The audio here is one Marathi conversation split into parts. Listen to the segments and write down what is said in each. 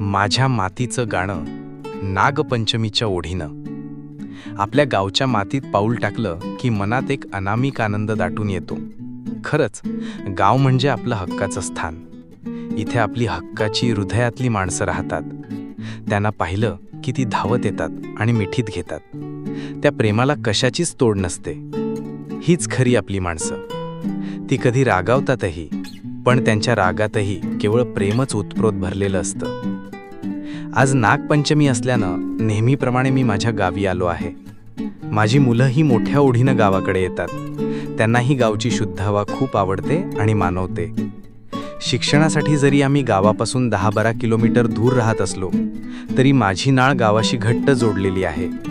माझ्या मातीचं गाणं नागपंचमीच्या ओढीनं. आपल्या गावच्या मातीत पाऊल टाकलं की मनात एक अनामिक आनंद दाटून येतो. खरंच गाव म्हणजे आपलं हक्काचं स्थान. इथे आपली हक्काची हृदयातली माणसं राहतात. त्यांना पाहिलं की ती धावत येतात आणि मिठीत घेतात. त्या प्रेमाला कशाचीच तोड नसते. हीच खरी आपली माणसं. ती कधी रागावतातही पण त्यांच्या रागातही केवळ प्रेमच उत्प्रोत भरलेलं असतं. आज नागपंचमी असल्यानं नेहमीप्रमाणे मी माझ्या गावी आलो आहे. माझी मुलंही मोठ्या ओढीनं गावाकडे येतात. त्यांनाही गावची शुद्ध हवा खूप आवडते आणि मानवते. शिक्षणासाठी जरी आम्ही गावापासून दहा बारा किलोमीटर दूर राहत असलो तरी माझी नाळ गावाशी घट्ट जोडलेली आहे.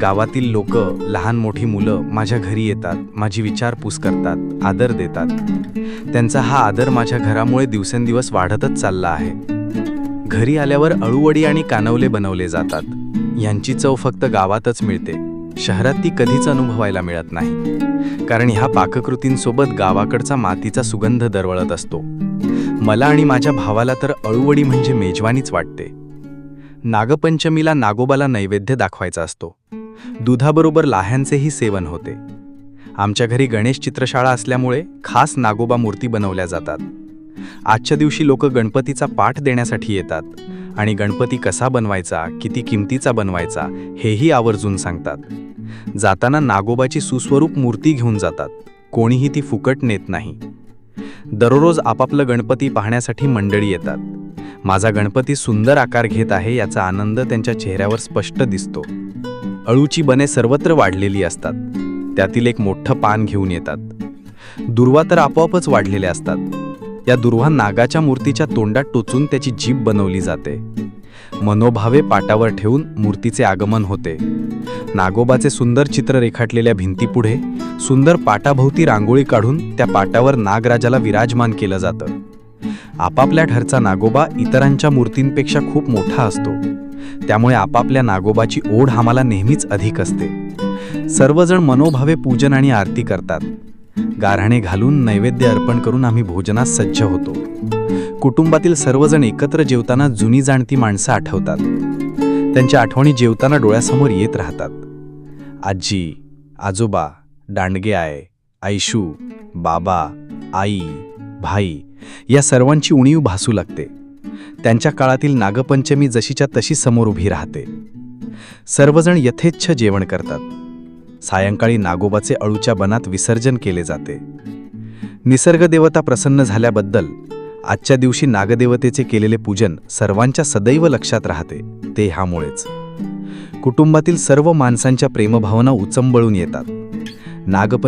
गावातील लोक लहान मोठी मुलं माझ्या घरी येतात माझी विचारपूस करतात आदर देतात. त्यांचा हा आदर माझ्या घरामुळे दिवसेंदिवस वाढतच चालला आहे. घरी आल्यावर अळूवडी आणि कानवले बनवले जातात. यांची चव फक्त गावातच मिळते. शहरात ती कधीच अनुभवायला मिळत नाही. कारण ह्या पाककृतींसोबत गावाकडचा मातीचा सुगंध दरवळत असतो. मला आणि माझ्या भावाला तर अळूवडी म्हणजे मेजवानीच वाटते. नागपंचमीला नागोबाला नैवेद्य दाखवायचा असतो. दुधाबरोबर लाह्यांचेही सेवन होते. आमच्या घरी गणेश चित्रशाळा असल्यामुळे खास नागोबा मूर्ती बनवल्या जातात. आजच्या दिवशी लोक गणपतीचा पाठ देण्यासाठी येतात आणि गणपती कसा बनवायचा किती किमतीचा बनवायचा हेही आवर्जून सांगतात. जाताना नागोबाची सुस्वरूप मूर्ती घेऊन जातात. कोणीही ती फुकट नेत नाही. दररोज आपापलं गणपती पाहण्यासाठी मंडळी येतात. माझा गणपती सुंदर आकार घेत आहे याचा आनंद त्यांच्या चेहऱ्यावर स्पष्ट दिसतो. अळूची बने सर्वत्र वाढलेली असतात. त्यातील एक मोठं पान घेऊन येतात. दुर्वा तर आपोआपच वाढलेल्या असतात. या दुर्वा नागाच्या मूर्तीच्या तोंडात टोचून त्याची जीभ बनवली जाते. मनोभावे पाटावर ठेवून मूर्तीचे आगमन होते. नागोबाचे सुंदर चित्र रेखाटलेल्या भिंतीपुढे सुंदर पाटाभोवती रांगोळी काढून त्या पाटावर नागराजाला विराजमान केलं जातं. आपापल्या ठरचा नागोबा इतरांच्या मूर्तींपेक्षा खूप मोठा असतो. त्यामुळे आपापल्या नागोबाची ओढ आम्हाला नेहमीच अधिक असते. सर्वजण मनोभावे पूजन आणि आरती करतात. गारहाणे घालून नैवेद्य अर्पण करून आम्ही भोजनास सज्ज होतो. कुटुंबातील सर्वजण एकत्र जेवताना जुनी जाणती माणसं आठवतात. त्यांच्या आठवणी जेवताना डोळ्यासमोर येत राहतात. आजी आजोबा दांडगे आय आयशू बाबा आई भाई या सर्वांची उणीव भासू लागते. त्यांच्या काळातील नागपंचमी जशीच्या तशी समोर उभी राहते. सर्वजण यथेच्छ जेवण करतात. सायंकाळी नागोबाचे अळूच्या बनात विसर्जन केले जाते. निसर्गदेवता प्रसन्न झाल्याबद्दल आजच्या दिवशी नागदेवतेचे केलेले पूजन सर्वांच्या सदैव लक्षात राहते ते ह्यामुळेच. कुटुंबातील सर्व माणसांच्या प्रेमभावना उचंबळून येतात. नागपंच